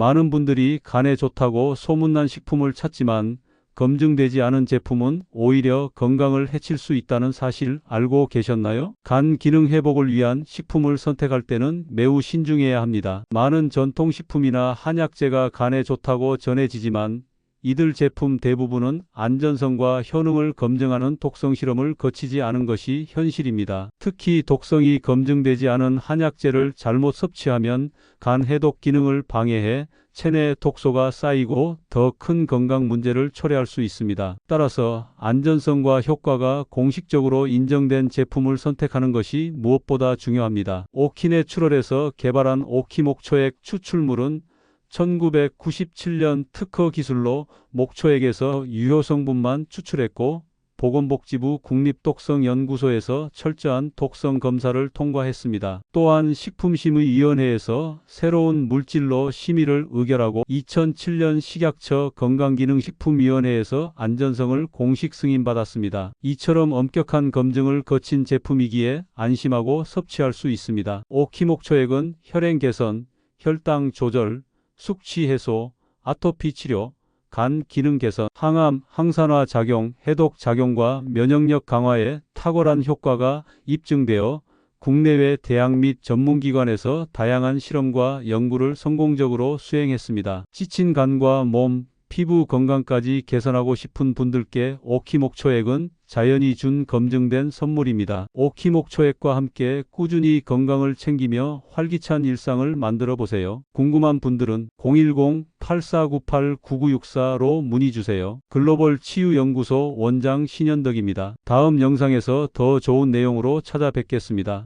많은 분들이 간에 좋다고 소문난 식품을 찾지만 검증되지 않은 제품은 오히려 건강을 해칠 수 있다는 사실 알고 계셨나요? 간 기능 회복을 위한 식품을 선택할 때는 매우 신중해야 합니다. 많은 전통식품이나 한약재가 간에 좋다고 전해지지만 이들 제품 대부분은 안전성과 효능을 검증하는 독성 실험을 거치지 않은 것이 현실입니다. 특히 독성이 검증되지 않은 한약재를 잘못 섭취하면 간 해독 기능을 방해해 체내 독소가 쌓이고 더 큰 건강 문제를 초래할 수 있습니다. 따라서 안전성과 효과가 공식적으로 인정된 제품을 선택하는 것이 무엇보다 중요합니다. 오키내추럴에서 개발한 오키목초액 추출물은 1997년 특허 기술로 목초액에서 유효 성분만 추출했고 보건복지부 국립독성연구소에서 철저한 독성 검사를 통과했습니다. 또한 식품심의위원회에서 새로운 물질로 심의를 의결하고 2007년 식약처 건강기능식품위원회에서 안전성을 공식 승인받았습니다. 이처럼 엄격한 검증을 거친 제품이기에 안심하고 섭취할 수 있습니다. 오키목초액은 혈행 개선, 혈당 조절, 숙취 해소, 아토피 치료, 간 기능 개선, 항암, 항산화 작용, 해독 작용과 면역력 강화에 탁월한 효과가 입증되어 국내외 대학 및 전문기관에서 다양한 실험과 연구를 성공적으로 수행했습니다. 지친 간과 몸, 피부 건강까지 개선하고 싶은 분들께 오키목초액은 자연이 준 검증된 선물입니다. 오키목초액과 함께 꾸준히 건강을 챙기며 활기찬 일상을 만들어 보세요. 궁금한 분들은 010-8498-9964로 문의 주세요. 글로벌 치유연구소 원장 신현덕입니다. 다음 영상에서 더 좋은 내용으로 찾아뵙겠습니다.